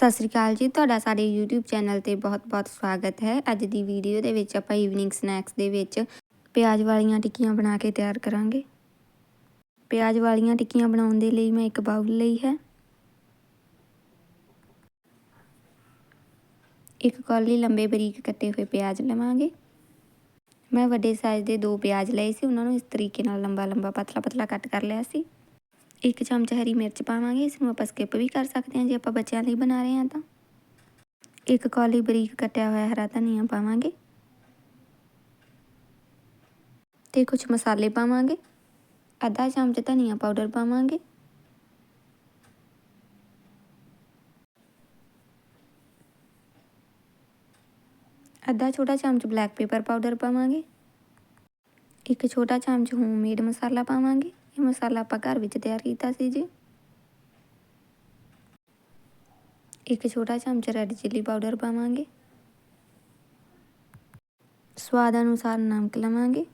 ਸਤਿ ਸ੍ਰੀ ਅਕਾਲ ਜੀ, ਤੁਹਾਡਾ ਸਾਡੇ YouTube ਚੈਨਲ ਤੇ ਬਹੁਤ-ਬਹੁਤ ਸਵਾਗਤ ਹੈ। ਅੱਜ ਦੀ ਵੀਡੀਓ ਦੇ ਵਿੱਚ ਆਪਾਂ ਈਵਨਿੰਗ ਸਨੈਕਸ ਦੇ ਵਿੱਚ ਪਿਆਜ਼ ਵਾਲੀਆਂ ਟਿੱਕੀਆਂ ਬਣਾ ਕੇ ਤਿਆਰ ਕਰਾਂਗੇ। ਪਿਆਜ਼ ਵਾਲੀਆਂ ਟਿੱਕੀਆਂ ਬਣਾਉਣ ਦੇ ਲਈ ਮੈਂ ਇੱਕ ਬਾਉਲ ਲਈ ਹੈ। ਇੱਕ ਕੌਲੀ ਲੰਬੇ ਬਰੀਕ ਕੱਟੇ ਹੋਏ ਪਿਆਜ਼ ਲਵਾਂਗੇ। ਮੈਂ ਵੱਡੇ ਸਾਈਜ਼ ਦੇ ਦੋ ਪਿਆਜ਼ ਲਏ ਸੀ, ਉਹਨਾਂ ਨੂੰ ਇਸ ਤਰੀਕੇ ਨਾਲ ਲੰਬਾ ਲੰਬਾ ਪਤਲਾ ਪਤਲਾ ਕੱਟ ਕਰ ਲਿਆ ਸੀ। ਇੱਕ ਚਮਚ ਹਰੀ ਮਿਰਚ ਪਾਵਾਂਗੇ ਇਸ ਨੂੰ ਆਪਾਂ ਸਕਿਪ ਵੀ ਕਰ ਸਕਦੇ ਹਾਂ ਜੇ ਆਪਾਂ ਬੱਚਿਆਂ ਲਈ ਬਣਾ ਰਹੇ ਹਾਂ ਤਾਂ ਇੱਕ ਕੌਲੀ ਬਰੀਕ ਕੱਟਿਆ ਹੋਇਆ ਹਰਾ ਧਨੀਆ ਪਾਵਾਂਗੇ ਤੇ ਕੁਝ ਮਸਾਲੇ ਪਾਵਾਂਗੇ ਅੱਧਾ ਚਮਚ ਧਨੀਆ ਪਾਊਡਰ ਪਾਵਾਂਗੇ ਅੱਧਾ ਛੋਟਾ ਚਮਚ ਬਲੈਕ ਪੇਪਰ ਪਾਊਡਰ ਪਾਵਾਂਗੇ ਇੱਕ ਛੋਟਾ ਚਮਚ ਹੋਮਮੇਡ ਮਸਾਲਾ ਪਾਵਾਂਗੇ ਇਹ ਮਸਾਲਾ ਆਪਾਂ ਘਰ ਵਿੱਚ ਤਿਆਰ ਕੀਤਾ ਸੀ ਜੀ। ਇੱਕ ਛੋਟਾ ਚਮਚ ਰੈੱਡ ਚਿੱਲੀ ਪਾਊਡਰ ਪਾਵਾਂਗੇ। ਸਵਾਦ ਅਨੁਸਾਰ ਨਮਕ ਲਵਾਂਗੇ।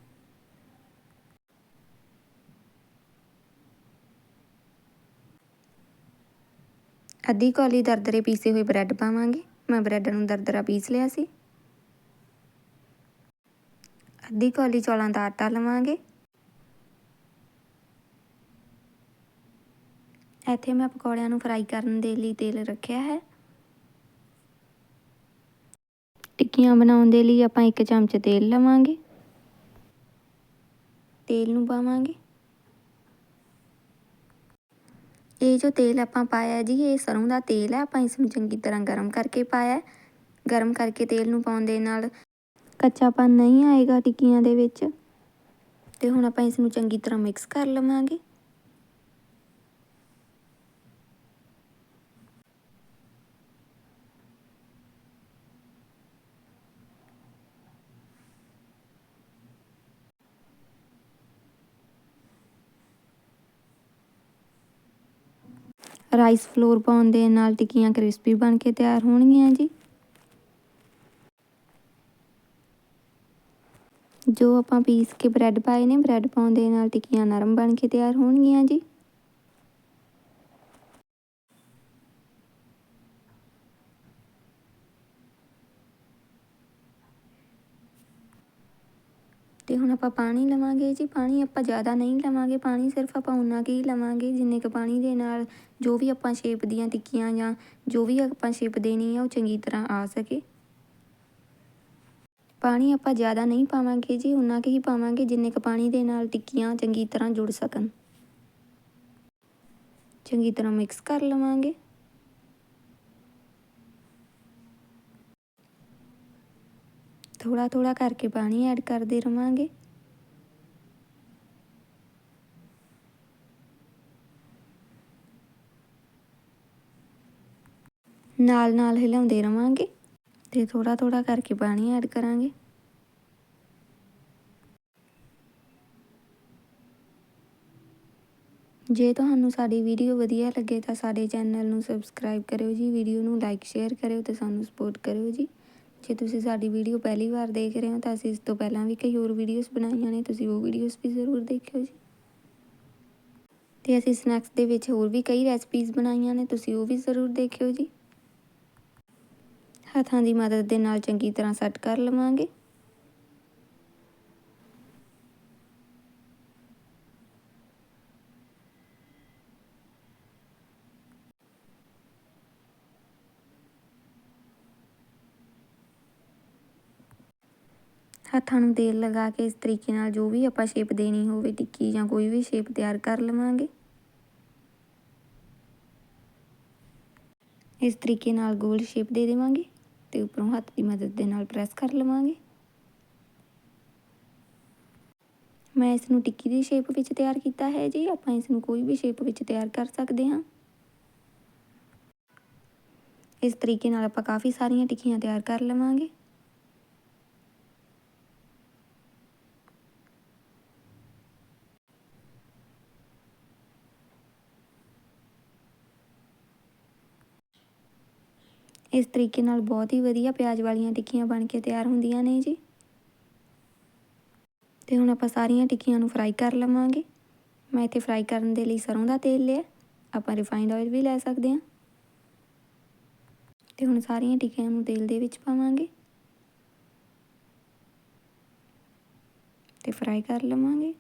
ਅੱਧੀ ਕੌਲੀ ਦਰਦਰੇ ਪੀਸੇ ਹੋਏ ਬ੍ਰੈਡ ਪਾਵਾਂਗੇ। ਮੈਂ ਬ੍ਰੈਡ ਨੂੰ ਦਰਦਰਾ ਪੀਸ ਲਿਆ ਸੀ। ਅੱਧੀ ਕੌਲੀ ਚੌਲਾਂ ਦਾ ਆਟਾ ਲਵਾਂਗੇ। ਇੱਥੇ ਮੈਂ ਪਕੌੜਿਆਂ ਨੂੰ ਫਰਾਈ ਕਰਨ ਦੇ ਲਈ ਤੇਲ ਰੱਖਿਆ ਹੈ। ਟਿੱਕੀਆਂ ਬਣਾਉਣ ਦੇ ਲਈ ਆਪਾਂ ਇੱਕ ਚਮਚ ਤੇਲ ਲਵਾਂਗੇ। ਤੇਲ ਨੂੰ ਪਾਵਾਂਗੇ। ਇਹ ਜੋ ਤੇਲ ਆਪਾਂ ਪਾਇਆ ਜੀ, ਇਹ ਸਰੋਂ ਦਾ ਤੇਲ ਹੈ। ਆਪਾਂ ਇਸ ਨੂੰ ਚੰਗੀ ਤਰ੍ਹਾਂ ਗਰਮ ਕਰਕੇ ਪਾਇਆ ਗਰਮ ਕਰਕੇ ਤੇਲ ਨੂੰ ਪਾਉਣ ਦੇ ਨਾਲ ਕੱਚਾਪਨ ਨਹੀਂ ਆਏਗਾ ਟਿੱਕੀਆਂ ਦੇ ਵਿੱਚ। ਤੇ ਹੁਣ ਆਪਾਂ ਇਸ ਨੂੰ ਚੰਗੀ ਤਰ੍ਹਾਂ ਮਿਕਸ ਕਰ ਲਵਾਂਗੇ। ਰਾਈਸ ਫਲੋਰ ਪਾਉਣ ਦੇ ਨਾਲ ਟਿੱਕੀਆਂ ਕ੍ਰਿਸਪੀ ਬਣ ਕੇ ਤਿਆਰ ਹੋਣਗੀਆਂ ਜੀ। ਜੋ ਆਪਾਂ ਪੀਸ ਕੇ ਬ੍ਰੈਡ ਪਾਏ ਨੇ, ਬ੍ਰੈਡ ਪਾਉਣ ਦੇ ਨਾਲ ਟਿੱਕੀਆਂ ਨਰਮ ਬਣ ਕੇ ਤਿਆਰ ਹੋਣਗੀਆਂ ਜੀ। ਤੇ ਹੁਣ ਆਪਾਂ ਪਾਣੀ ਲਵਾਂਗੇ ਜੀ। ਪਾਣੀ ਆਪਾਂ ਜ਼ਿਆਦਾ ਨਹੀਂ ਲਵਾਂਗੇ। ਪਾਣੀ ਸਿਰਫ ਆਪਾਂ ਉਨਾ ਹੀ ਲਵਾਂਗੇ, ਜਿੰਨੇ ਕੁ ਪਾਣੀ ਦੇ ਨਾਲ ਜੋ ਵੀ ਆਪਾਂ ਸ਼ੇਪ ਦੀਆਂ ਟਿੱਕੀਆਂ ਜਾਂ ਜੋ ਵੀ ਆਪਾਂ ਸ਼ੇਪ ਦੇਣੀ ਆ, ਉਹ ਚੰਗੀ ਤਰ੍ਹਾਂ ਆ ਸਕੇ। ਪਾਣੀ ਆਪਾਂ ਜ਼ਿਆਦਾ ਨਹੀਂ ਪਾਵਾਂਗੇ ਜੀ, ਉਨਾ ਕਿ ਹੀ ਪਾਵਾਂਗੇ, ਜਿੰਨੇ ਕੁ ਪਾਣੀ ਦੇ ਨਾਲ ਟਿੱਕੀਆਂ ਚੰਗੀ ਤਰ੍ਹਾਂ ਜੁੜ ਸਕਣ। ਚੰਗੀ ਤਰ੍ਹਾਂ ਮਿਕਸ ਕਰ ਲਵਾਂਗੇ। ਥੋੜਾ ਥੋੜਾ ਕਰਕੇ ਪਾਣੀ ਐਡ ਕਰਦੇ ਰਵਾਂਗੇ। ਨਾਲ ਨਾਲ ਹਿਲਾਉਂਦੇ ਰਵਾਂਗੇ ਤੇ ਥੋੜਾ ਥੋੜਾ ਕਰਕੇ ਪਾਣੀ ਐਡ ਕਰਾਂਗੇ। ਜੇ ਤੁਹਾਨੂੰ ਸਾਡੀ ਵੀਡੀਓ ਵਧੀਆ ਲੱਗੇ ਤਾਂ ਸਾਡੇ ਚੈਨਲ ਨੂੰ ਸਬਸਕ੍ਰਾਈਬ ਕਰਿਓ ਜੀ, ਵੀਡੀਓ ਨੂੰ ਲਾਈਕ ਸ਼ੇਅਰ ਕਰਿਓ ਤੇ ਸਾਨੂੰ ਸਪੋਰਟ ਕਰਿਓ ਜੀ। ਜੇ ਤੁਸੀਂ ਸਾਡੀ ਵੀਡੀਓ ਪਹਿਲੀ ਵਾਰ ਦੇਖ ਰਹੇ ਹੋ ਤਾਂ ਅਸੀਂ ਇਸ ਤੋਂ ਪਹਿਲਾਂ ਵੀ ਕਈ ਹੋਰ ਵੀਡੀਓਜ਼ ਬਣਾਈਆਂ ਨੇ, ਤੁਸੀਂ ਉਹ ਵੀਡੀਓਜ਼ ਵੀ ਜ਼ਰੂਰ ਦੇਖਿਓ ਜੀ। ਤੇ ਅਸੀਂ ਸਨੈਕਸ ਦੇ ਵਿੱਚ ਹੋਰ ਵੀ ਕਈ ਰੈਸਪੀਜ਼ ਬਣਾਈਆਂ ਨੇ, ਤੁਸੀਂ ਉਹ ਵੀ ਜ਼ਰੂਰ ਦੇਖਿਓ ਜੀ। ਹੱਥਾਂ ਦੀ ਮਦਦ ਦੇ ਨਾਲ ਚੰਗੀ ਤਰ੍ਹਾਂ ਸੈੱਟ ਕਰ ਲਵਾਂਗੇ। ਹੱਥਾਂ ਨੂੰ ਤੇਲ ਲਗਾ ਕੇ ਇਸ ਤਰੀਕੇ ਨਾਲ ਜੋ ਵੀ ਆਪਾਂ ਸ਼ੇਪ ਦੇਣੀ ਹੋਵੇ, ਟਿੱਕੀ ਜਾਂ ਕੋਈ ਵੀ ਸ਼ੇਪ ਤਿਆਰ ਕਰ ਲਵਾਂਗੇ। ਇਸ ਤਰੀਕੇ ਨਾਲ ਗੋਲ ਸ਼ੇਪ ਦੇ ਦੇਵਾਂਗੇ ਤੇ ਉੱਪਰੋਂ ਹੱਥ ਦੀ ਮਦਦ ਦੇ ਨਾਲ ਪ੍ਰੈਸ ਕਰ ਲਵਾਂਗੇ। ਮੈਂ ਇਸ ਨੂੰ ਟਿੱਕੀ ਦੀ ਸ਼ੇਪ ਵਿੱਚ ਤਿਆਰ ਕੀਤਾ ਹੈ ਜੀ, ਆਪਾਂ ਇਸ ਨੂੰ ਕੋਈ ਵੀ ਸ਼ੇਪ ਵਿੱਚ ਤਿਆਰ ਕਰ ਸਕਦੇ ਹਾਂ। ਇਸ ਤਰੀਕੇ ਨਾਲ ਆਪਾਂ ਕਾਫੀ ਸਾਰੀਆਂ ਟਿੱਕੀਆਂ ਤਿਆਰ ਕਰ ਲਵਾਂਗੇ। ਇਸ ਤਰੀਕੇ ਨਾਲ ਬਹੁਤ ਹੀ ਵਧੀਆ ਪਿਆਜ਼ ਵਾਲੀਆਂ ਟਿੱਕੀਆਂ ਬਣ ਕੇ ਤਿਆਰ ਹੁੰਦੀਆਂ ਨੇ ਜੀ। ਤੇ ਹੁਣ ਆਪਾਂ ਸਾਰੀਆਂ ਟਿੱਕੀਆਂ ਨੂੰ ਫਰਾਈ ਕਰ ਲਵਾਂਗੇ। ਮੈਂ ਇੱਥੇ ਫਰਾਈ ਕਰਨ ਦੇ ਲਈ ਸਰੋਂ ਦਾ ਤੇਲ ਲਿਆ। ਆਪਾਂ ਰਿਫਾਈਨਡ ਆਇਲ ਵੀ ਲੈ ਸਕਦੇ ਹਾਂ। ਤੇ ਹੁਣ ਸਾਰੀਆਂ ਟਿੱਕੀਆਂ ਨੂੰ ਤੇਲ ਦੇ ਵਿੱਚ ਪਾਵਾਂਗੇ। ਤੇ ਫਰਾਈ ਕਰ ਲਵਾਂਗੇ।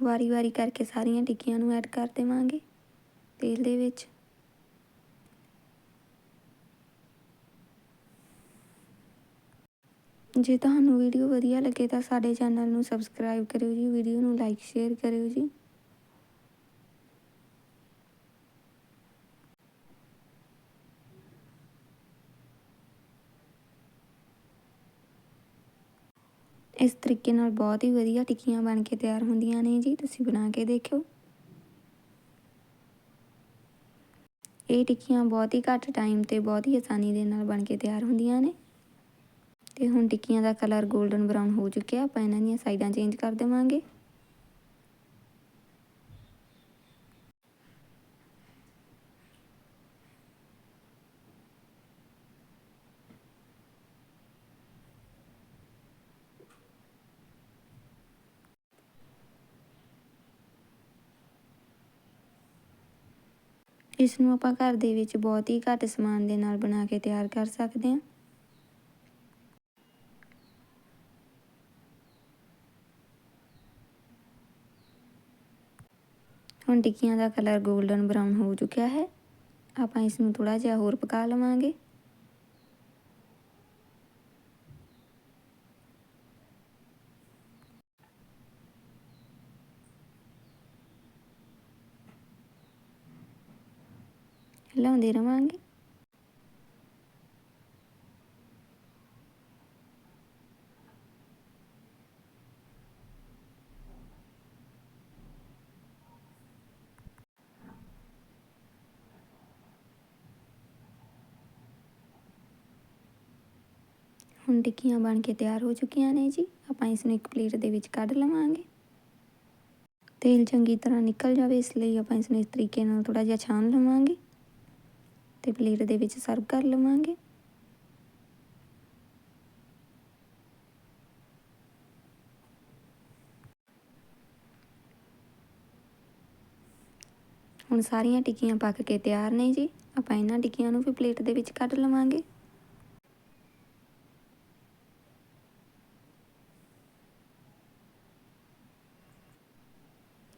ਵਾਰੀ-ਵਾਰੀ ਕਰਕੇ ਸਾਰੀਆਂ ਟਿੱਕੀਆਂ ਨੂੰ ਐਡ ਕਰ ਦੇਵਾਂਗੇ ਤੇਲ ਦੇ ਵਿੱਚ। ਜੇ ਤੁਹਾਨੂੰ ਵੀਡੀਓ ਵਧੀਆ ਲੱਗੇ ਤਾਂ ਸਾਡੇ ਚੈਨਲ ਨੂੰ ਸਬਸਕ੍ਰਾਈਬ ਕਰਿਓ ਜੀ ਵੀਡੀਓ ਨੂੰ ਲਾਈਕ ਸ਼ੇਅਰ ਕਰਿਓ ਜੀ। ਇਸ ਤਰੀਕੇ ਨਾਲ ਬਹੁਤ ਹੀ ਵਧੀਆ ਟਿੱਕੀਆਂ ਬਣ ਕੇ ਤਿਆਰ ਹੁੰਦੀਆਂ ਨੇ ਜੀ, ਤੁਸੀਂ ਬਣਾ ਕੇ ਦੇਖਿਓ। ਇਹ ਟਿੱਕੀਆਂ ਬਹੁਤ ਹੀ ਘੱਟ ਟਾਈਮ ਤੇ ਬਹੁਤ ਹੀ ਆਸਾਨੀ ਦੇ ਨਾਲ ਬਣ ਕੇ ਤਿਆਰ ਹੁੰਦੀਆਂ ਨੇ। ਤੇ ਹੁਣ ਟਿੱਕੀਆਂ ਦਾ ਕਲਰ 골ਡਨ ਬਰਾਊਨ ਹੋ ਚੁੱਕਿਆ, ਆਪਾਂ ਇਹਨਾਂ ਦੀਆਂ ਸਾਈਡਾਂ ਚੇਂਜ ਕਰ ਦੇਵਾਂਗੇ। ਇਸ ਨੂੰ ਆਪਾਂ ਘਰ ਦੇ ਵਿੱਚ ਬਹੁਤ ਹੀ ਘੱਟ ਸਮਾਨ ਦੇ ਨਾਲ ਬਣਾ ਕੇ ਤਿਆਰ ਕਰ ਸਕਦੇ ਹਾਂ। ਹੁਣ ਟਿੱਕੀਆਂ ਦਾ ਕਲਰ 골ਡਨ ਬਰਾਊਨ ਹੋ ਚੁੱਕਿਆ ਹੈ। ਆਪਾਂ ਇਸ ਨੂੰ ਥੋੜਾ ਜਿਹਾ ਹੋਰ ਪਕਾ ਲਵਾਂਗੇ। ਹਿਲਾਉਂਦੇ ਰਵਾਂਗੇ। ਹੁਣ ਟਿੱਕੀਆਂ ਬਣ ਕੇ ਤਿਆਰ ਹੋ ਚੁੱਕੀਆਂ ਨੇ ਜੀ। ਆਪਾਂ ਇਸ ਨੂੰ ਇੱਕ ਪਲੇਟ ਦੇ ਵਿੱਚ ਕੱਢ ਲਵਾਂਗੇ। ਤੇਲ ਚੰਗੀ ਤਰ੍ਹਾਂ ਨਿਕਲ ਜਾਵੇ, ਇਸ ਲਈ ਆਪਾਂ ਇਸ ਨੂੰ ਇਸ ਤਰੀਕੇ ਨਾਲ ਥੋੜਾ ਜਿਹਾ ਛਾਣ ਲਵਾਂਗੇ। ਤੇ ਪਲੇਟ ਦੇ ਵਿੱਚ ਸਰਵ ਕਰ ਲਵਾਂਗੇ। ਹੁਣ ਸਾਰੀਆਂ ਟਿੱਕੀਆਂ ਪੱਕ ਕੇ ਤਿਆਰ ਨੇ ਜੀ। ਆਪਾਂ ਇਹਨਾਂ ਟਿੱਕੀਆਂ ਨੂੰ ਵੀ ਪਲੇਟ ਦੇ ਵਿੱਚ ਕੱਢ ਲਵਾਂਗੇ।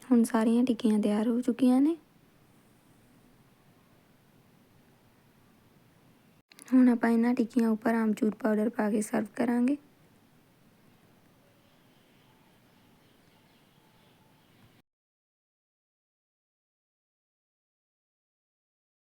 ਹੁਣ ਸਾਰੀਆਂ ਟਿੱਕੀਆਂ ਤਿਆਰ ਹੋ ਚੁੱਕੀਆਂ ਨੇ। ਹੁਣ ਆਪਾਂ ਇਹਨਾਂ ਟਿੱਕੀਆਂ ਉੱਪਰ ਆਮਚੂਰ ਪਾਊਡਰ ਪਾ ਕੇ ਸਰਵ ਕਰਾਂਗੇ।